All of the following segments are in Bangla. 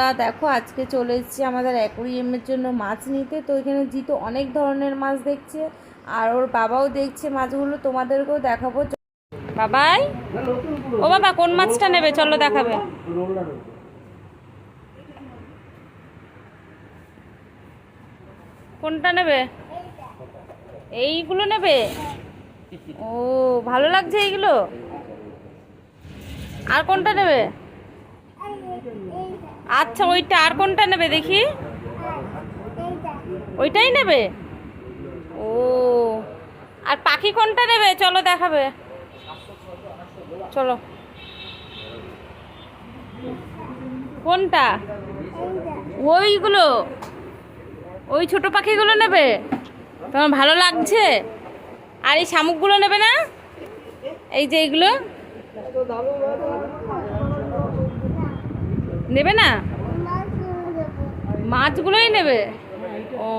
বন্ধুরা দেখো, আজকে চলে এসেছি আমাদের অ্যাকোরিয়ামের জন্য মাছ নিতে। তো এখানে জিতো অনেক ধরনের মাছ দেখছে, আর ওর বাবাও দেখছে মাছগুলো, তোমাদেরকেও দেখাবো। বাবাই? ও বাবা, কোন মাছটা নেবে? চলো দেখাবে। কোনটা নেবে? এইগুলো নেবে? ও, ভালো লাগছে এইগুলো? আর কোনটা নেবে? আচ্ছা ওইটা আর কোনটা নেবে দেখি? ওইটাই নেবে? ও, আর পাখি কোনটা নেবে? চলো দেখাবে। চলো। কোনটা? ওইগুলো। ওই ছোট পাখিগুলো নেবে? তোমার ভালো লাগছে? আর এই শামুকগুলো নেবে না? এই যে এইগুলো নেবে না? মাছগুলোই নেবে। ও।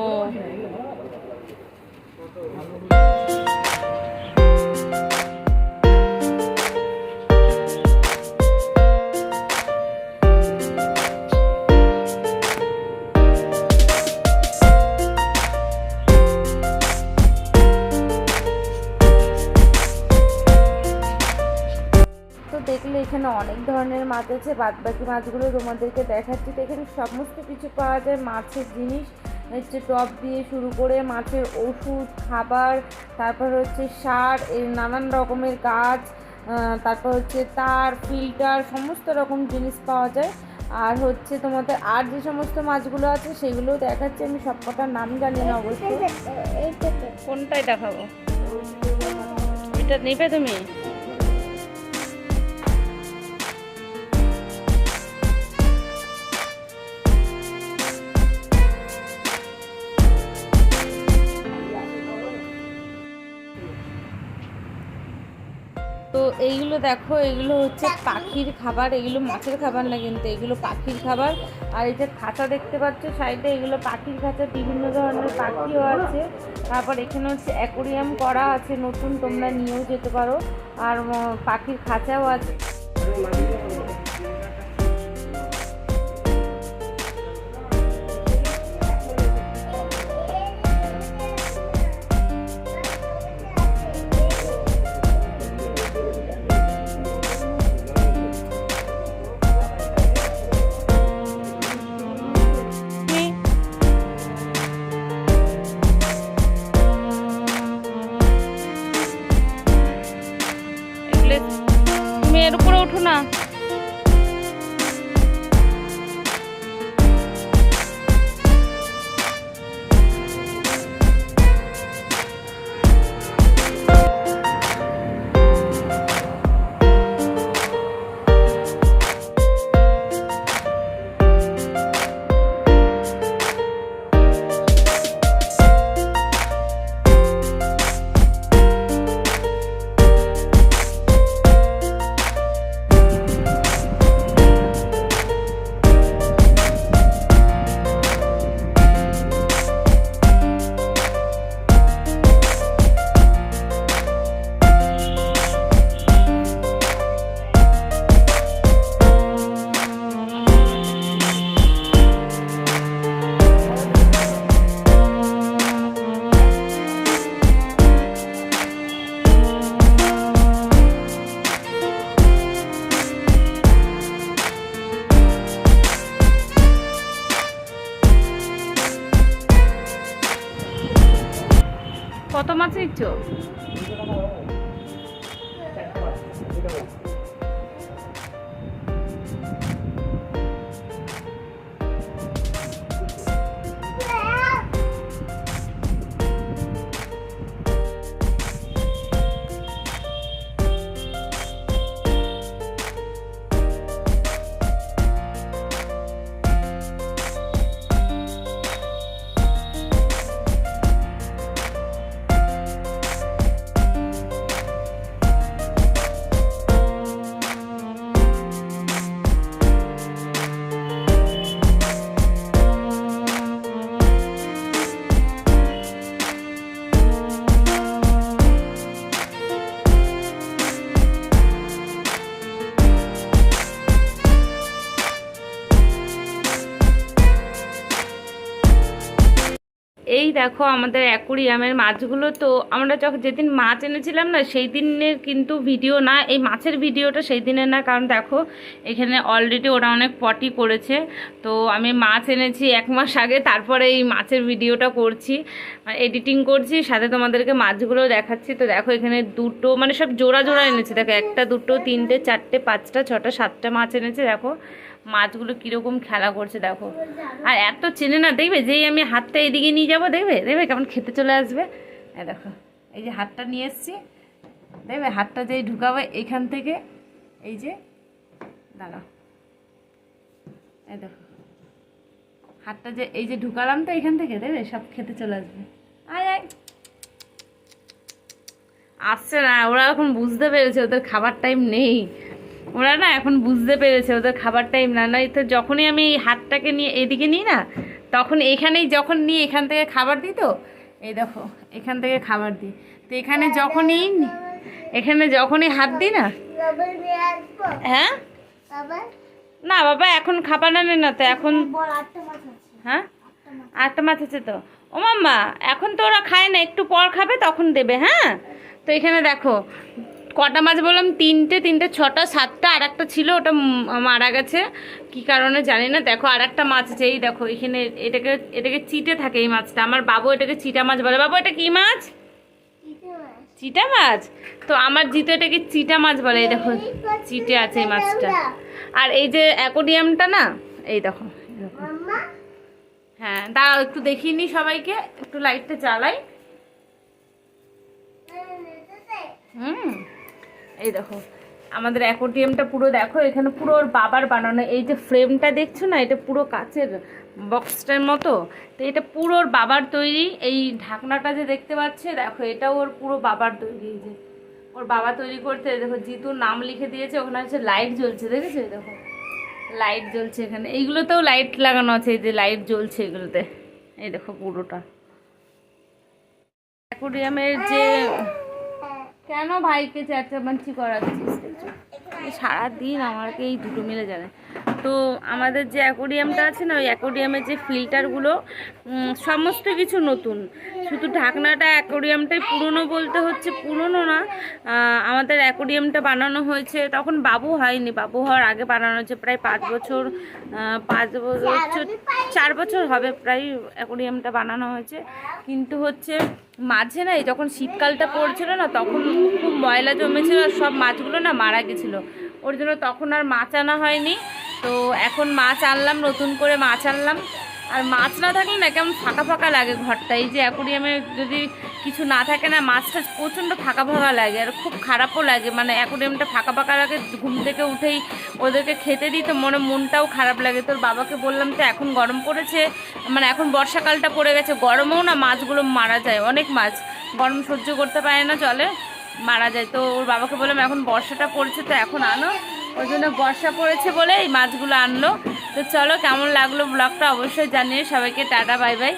দেখলে এখানে অনেক ধরনের মাছ আছে বাদ বাকি মাছগুলো তোমাদেরকে দেখাচ্ছি তো এখানে সমস্ত কিছু পাওয়া যায় মাছের জিনিস হচ্ছে টপ দিয়ে শুরু করে মাছের ওষুধ খাবার তারপর হচ্ছে সার নানান রকমের গাছ তারপর হচ্ছে তার ফিল্টার সমস্ত রকম জিনিস পাওয়া যায় আর হচ্ছে তোমাদের আর যে সমস্ত মাছগুলো আছে সেগুলোও দেখাচ্ছি আমি সব কটার নাম জানি না অবশ্যই কোনটাই দেখাবো এটা নেবে তুমি এইগুলো দেখো এগুলো হচ্ছে পাখির খাবার এগুলো মাছের খাবার না কিন্তু এগুলো পাখির খাবার। আর এই যে খাঁচা দেখতে পাচ্ছ, সাইডে এগুলো পাখির খাঁচা, বিভিন্ন ধরনের পাখিও আছে। তারপর এখানে হচ্ছে অ্যাকোরিয়াম করা আছে, নতুন, তোমরা নিয়েও যেতে পারো। আর পাখির খাঁচাও আছে। ওঠো না YouTube. এই দেখো আমাদের অ্যাকুরিয়ামের মাছগুলো তো আমরা যখন যেদিন মাছ এনেছিলাম না, সেই দিনের কিন্তু ভিডিও না, এই মাছের ভিডিওটা সেই দিনের না, কারণ দেখো এখানে অলরেডি ওরা অনেক পটি করেছে। তো আমি মাছ এনেছি এক মাস আগে, তারপরে এই মাছের ভিডিওটা করছি এডিটিং করছি, সাথে তোমাদেরকে মাছগুলো দেখাচ্ছি। তো দেখো এখানে দুটো মানে সব জোড়া জোড়া এনেছি। দেখো একটা দুটো, তিনটে, চারটে, পাঁচটা, ছটা, সাতটা মাছ এনেছে, দেখো। মাছগুলো কীরকম খেলা করছে দেখো। আর এত চেনে না, দেখবে যেই আমি হাতটা এদিকে নিয়ে যাব, দেখবে? দেখবে কেমন খেতে চলে আসবে? দেখো, এই যে হাতটা নিয়ে এসছি। দেখবে হাতটা যেই ঢুকাবো এখান থেকে, এই যে, দাঁড়াও। এই দেখো, হাতটা যে, এই যে ঢুকালাম তো এখান থেকে দেবে সব খেতে চলে আসবে। আয় আয়। আসছে না, ওরা এখন বুঝতে পেরেছে, ওদের খাবার টাইম নেই। ওরা না এখন বুঝতে পেরেছে, ওদের খাবার টাইম না নয় তো যখনই আমি এই হাতটাকে নিয়ে এদিকে নিই না, তখন এখানেই যখন নিই, এখান থেকে খাবার দিই তো? এই দেখো, এখান থেকে খাবার দিই। তো এখানে যখনই এখানে যখনই হাত দিই না হ্যাঁ? না বাবা, এখন খাবার আনে না তো, এখন হ্যাঁ? আটটা মাছ আছে তো। ও মাম্মা, এখন তো ওরা খায় না, একটু পর খাবে, তখন দেবে হ্যাঁ? তো এখানে দেখো কটা মাছ বললাম? তিনটে তিনটে ছটা সাতটা আর একটা ছিল ওটা মারা গেছে। কি কারণে জানি না। দেখো আর একটা মাছ আছে এই দেখো এখানে এটাকে এটাকে চিটে থাকে এই মাছটা। আমার বাবু এটাকে চিটা মাছ বলে। বাবু এটা কি মাছ? চিটা মাছ। তো আমার জিতো এটাকে চিটা মাছ বলে এই দেখো চিটে আছে এই মাছটা। আর এই যে অ্যাকোডিয়ামটা না এই দেখো হ্যাঁ দাঁড়াও একটু দেখিয়ে নি সবাইকে একটু লাইটটা জ্বালাই। হুম। এই দেখো, আমাদের অ্যাকোডিয়ামটা পুরো দেখো, এখানে পুরো ওর বাবার বানানো, এই যে ফ্রেমটা দেখছ না, এটা পুরো কাচের বক্সটার মতো, তো এটা পুরো ওর বাবার তৈরি, এই ঢাকনাটা যে দেখতে পাচ্ছে, দেখো এটা ওর পুরো বাবার তৈরি, এই যে। ওর বাবা তৈরি করতে, দেখো জিতুর নাম লিখে দিয়েছে, ওখানে হচ্ছে লাইট জ্বলছে, দেখেছ? দেখো, লাইট জ্বলছে এখানে, এইগুলোতেও লাইট লাগানো আছে, এই যে লাইট জ্বলছে এগুলোতে, এই দেখো পুরোটা। অ্যাকোরিয়ামের যে কেন ভাইকে চেঁচামেচি করাচ্ছিস? সারাদিন আমাকে এই দুটো মিলে জানে। তো আমাদের যে অ্যাকোরিয়ামটা আছে না, ওই অ্যাকোরিয়ামের যে ফিল্টারগুলো সমস্ত কিছু নতুন। শুধু ঢাকনাটা, অ্যাকোরিয়ামটাই পুরনো বলতে হচ্ছে, পুরনো না। আমাদের অ্যাকোরিয়ামটা বানানো হয়েছে, তখন বাবু হয়নি। বাবু হওয়ার আগে বানানো হয়েছে, প্রায় পাঁচ বছর পাঁচ বছর, চার বছর হবে প্রায় অ্যাকোরিয়ামটা বানানো হয়েছে। কিন্তু হচ্ছে মাঝে না যখন শীতকালটা পড়ছিল না, তখন খুব ময়লা জমেছিল আর সব মাছগুলো না মারা গেছিল। ওর জন্য তখন আর মাছ আনা হয়নি। তো এখন মাছ আনলাম, নতুন করে মাছ আনলাম। আর মাছ না থাকলে না কেমন ফাঁকা ফাঁকা লাগে ঘরটা। এই যে অ্যাকোরিয়ামে যদি কিছু না থাকে না মাছটা প্রচণ্ড ফাঁকা ফাঁকা লাগে আর খুব খারাপও লাগে। মানে অ্যাকোরিয়ামটা ফাঁকা ফাঁকা লাগে, ঘুম থেকে উঠেই ওদেরকে খেতে দিই তো মনে মনটাও খারাপ লাগে। তোর বাবাকে বললাম তো এখন গরম পড়েছে মানে এখন বর্ষাকালটা পড়ে গেছে, গরমেও না মাছগুলো মারা যায়, অনেক মাছ। গরম সহ্য করতে পারে না চলে মারা যায়। তো ওর বাবাকে বললাম, এখন বর্ষাটা পড়েছে তো এখন আনো। ওই জন্য বর্ষা পড়েছে বলে এই মাছগুলো আনলো। তো চলো, কেমন লাগল ব্লগটা অবশ্যই জানিয়ে সবাইকে টাটা, বাই বাই।